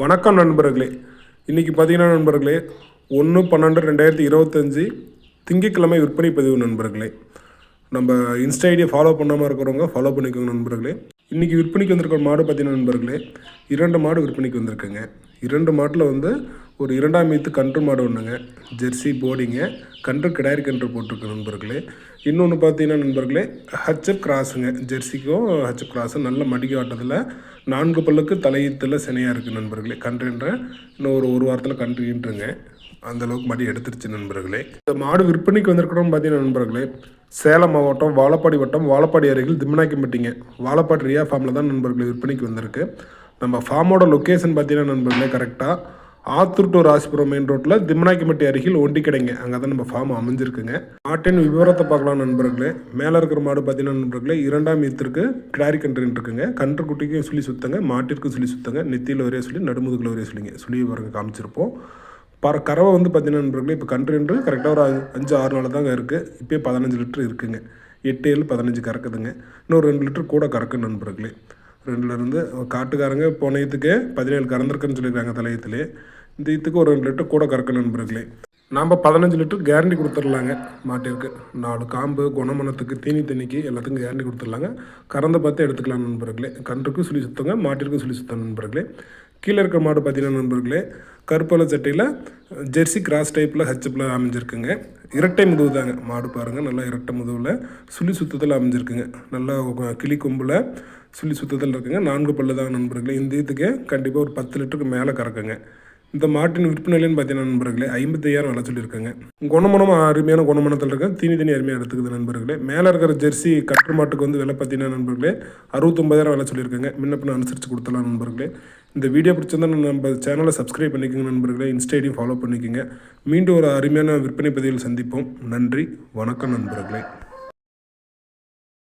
வணக்கம் நண்பர்களே. இன்றைக்கி பார்த்தீங்கன்னா நண்பர்களே ஒன்று பன்னெண்டு ரெண்டாயிரத்தி இருபத்தஞ்சி திங்கட்கிழமை விற்பனை பதிவு நண்பர்களே. நம்ம இன்ஸ்டா ஐடியை ஃபாலோ பண்ணாமல் இருக்கிறவங்க ஃபாலோ பண்ணிக்கோங்க நண்பர்களே. இன்றைக்கி விற்பனைக்கு வந்திருக்கிற மாடு பார்த்தீங்கன்னா நண்பர்களே இரண்டு மாடு விற்பனைக்கு வந்திருக்குங்க. இரண்டு மாட்டில் வந்து ஒரு இரண்டாம் மீத்து கன்று மாடு ஒன்றுங்க ஜெர்சி போடிங்க. கன்று கிடாரி கன்று போட்டிருக்கு நண்பர்களே. இன்னொன்று பார்த்தீங்கன்னா நண்பர்களே ஹச்எப் கிராஸுங்க ஜெர்சிக்கும் ஹச்எப் கிராஸும் நல்ல மடிக்க ஆட்டத்தில் நான்கு பல்லுக்கு தலையீத்தில் சினையாக இருக்குது நண்பர்களே. கன்றுன்ற இன்னும் ஒரு ஒரு வாரத்தில் கன்று அந்தளவுக்கு மடி எடுத்துருச்சு நண்பர்களே. இந்த மாடு விற்பனைக்கு வந்திருக்கிறோம் பார்த்தீங்கன்னா நண்பர்களே சேலம் மாவட்டம் வாழப்பாடி வட்டம் வாழப்பாடி அருகில் திம்மனாக்கிம்பட்டிங்க. வாழப்பாடி ரியா ஃபார்மில் தான் நண்பர்களே விற்பனைக்கு வந்திருக்கு. நம்ம ஃபார்மோட லொக்கேஷன் பார்த்தீங்கன்னா நண்பர்களே கரெக்டாக ஆத்தூர் டு ராசிபுரம் மெயின் ரோட்டில் திம்மனாக்கிமட்டி அருகில் ஒண்டி கிடைங்க. அங்கே தான் நம்ம ஃபார்ம் அமைஞ்சிருக்குங்க. ஆட்டின் விவரத்தை பார்க்கலாம் நண்பர்களே. மேலே இருக்கிற மாடு பார்த்தீங்கன்னா நண்பர்களே இரண்டாம் ஈத்திற்கு கிடாரி கன்று இருக்குங்க. கன்று குட்டிக்கும் சொல்லி சுத்தங்க மாட்டிற்கும் சொல்லி சுத்தங்க. நெத்தியில் ஒரே சொல்லி நடுமுதுகில் ஒரே சொல்லிங்க சொல்லி பாருங்க காமிச்சிருப்போம். பற கறவை வந்து பார்த்தீங்கன்னா நண்பர்களே இப்போ கன்று என்று கரெக்டாக ஒரு அஞ்சு- அஞ்சு ஆறு நாள் தாங்க இருக்குது இப்போயே பதினஞ்சு லிட்டர் இருக்குங்க. எட்டு ஏழு பதினஞ்சு கறக்குதுங்க. இன்னொரு ரெண்டு லிட்டர் கூட கறக்கு நண்பர்களே. ரெண்டுலேருந்து காட்டுக்காரங்க போனயத்துக்கு பதினேழு கறந்துருக்குன்னு சொல்லியிருக்காங்க தலையத்துலேயே இந்த இதுக்கு ஒரு ரெண்டு லிட்டர் கூட கறக்க நண்பர்களே. நாம் பதினஞ்சு லிட்டர் கேரண்டி கொடுத்துர்லாங்க. மாட்டிற்கு நாலு காம்பு குணமனத்துக்கு தீனி தண்ணிக்கு எல்லாத்துக்கும் கேரண்டி கொடுத்துடலாங்க கறந்த பார்த்து எடுத்துக்கலாம் நண்பர்களே. கன்றுக்கும் சுழி சுத்தங்க மாட்டிற்கும் சுழி சுத்தம் நண்பர்களே. கீழே இருக்கிற மாடு பார்த்தீங்கன்னா நண்பர்களே கருப்பல சட்டையில் ஜெர்சி கிராஸ் டைப்பில் ஹச்சப்பில் அமைஞ்சிருக்குங்க. இரட்டை முதுவு தாங்க மாடு பாருங்கள் நல்லா இரட்டை முதுவில் சுழி சுத்தத்தில் அமைஞ்சிருக்குங்க. நல்லா கிளி கொம்பில் சுழி சுத்தத்தில் இருக்குங்க. நான்கு பல்லு தான் நண்பர்களே. இந்த இதுக்கு கண்டிப்பாக ஒரு பத்து லிட்டருக்கு மேலே கறக்குங்க. இந்த மாட்டின் விற்பனையிலன்னு பார்த்தீங்கன்னா நண்பர்களே ஐம்பத்தையாயிரம் விலை சொல்லியிருக்காங்க. குணமனம் அருமையான குணமனத்தில் இருக்க. தீனி தனி அருமையாக எடுத்துக்குது நண்பர்களே. மேலே இருக்கிற ஜெர்சி கற்று மாட்டுக்கு வந்து விலை பார்த்தீங்கன்னா நண்பர்களே அறுபத்தொம்பதாயிரம் விலை சொல்லியிருக்காங்க. முன்ன பின்ன அனுசரித்து கொடுத்துலாம் நண்பர்களே. இந்த வீடியோ பிடிச்சிருந்தா நம்ம சேனலை சப்ஸ்கிரைப் பண்ணிக்கோங்க நண்பர்களே. இன்ஸ்டாடியும் ஃபாலோ பண்ணிக்கோங்க. மீண்டும் ஒரு அருமையான விற்பனை பதிவில் சந்திப்போம். நன்றி வணக்கம் நண்பர்களே.